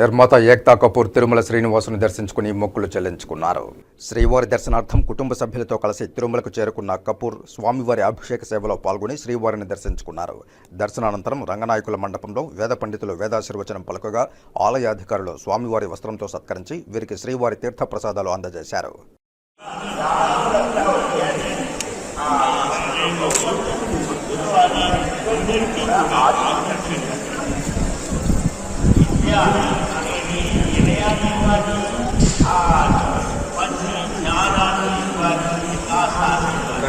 నిర్మాత ఏక్తా కపూర్ తిరుమల శ్రీనివాసుని దర్శించుకుని మొక్కులు చెల్లించుకున్నారు. శ్రీవారి దర్శనార్థం కుటుంబ సభ్యులతో కలిసి తిరుమలకు చేరుకున్న కపూర్ స్వామివారి అభిషేక సేవలో పాల్గొని శ్రీవారిని దర్శించుకున్నారు. దర్శనానంతరం రంగనాయకుల మండపంలో వేద పండితులు వేదాశీర్వచనం పలుకగా ఆలయ అధికారులు స్వామివారి వస్త్రంతో సత్కరించి వీరికి శ్రీవారి తీర్థ ప్రసాదాలు అందజేశారు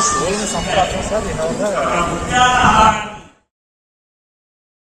consolo nessa fração, sabe? Não.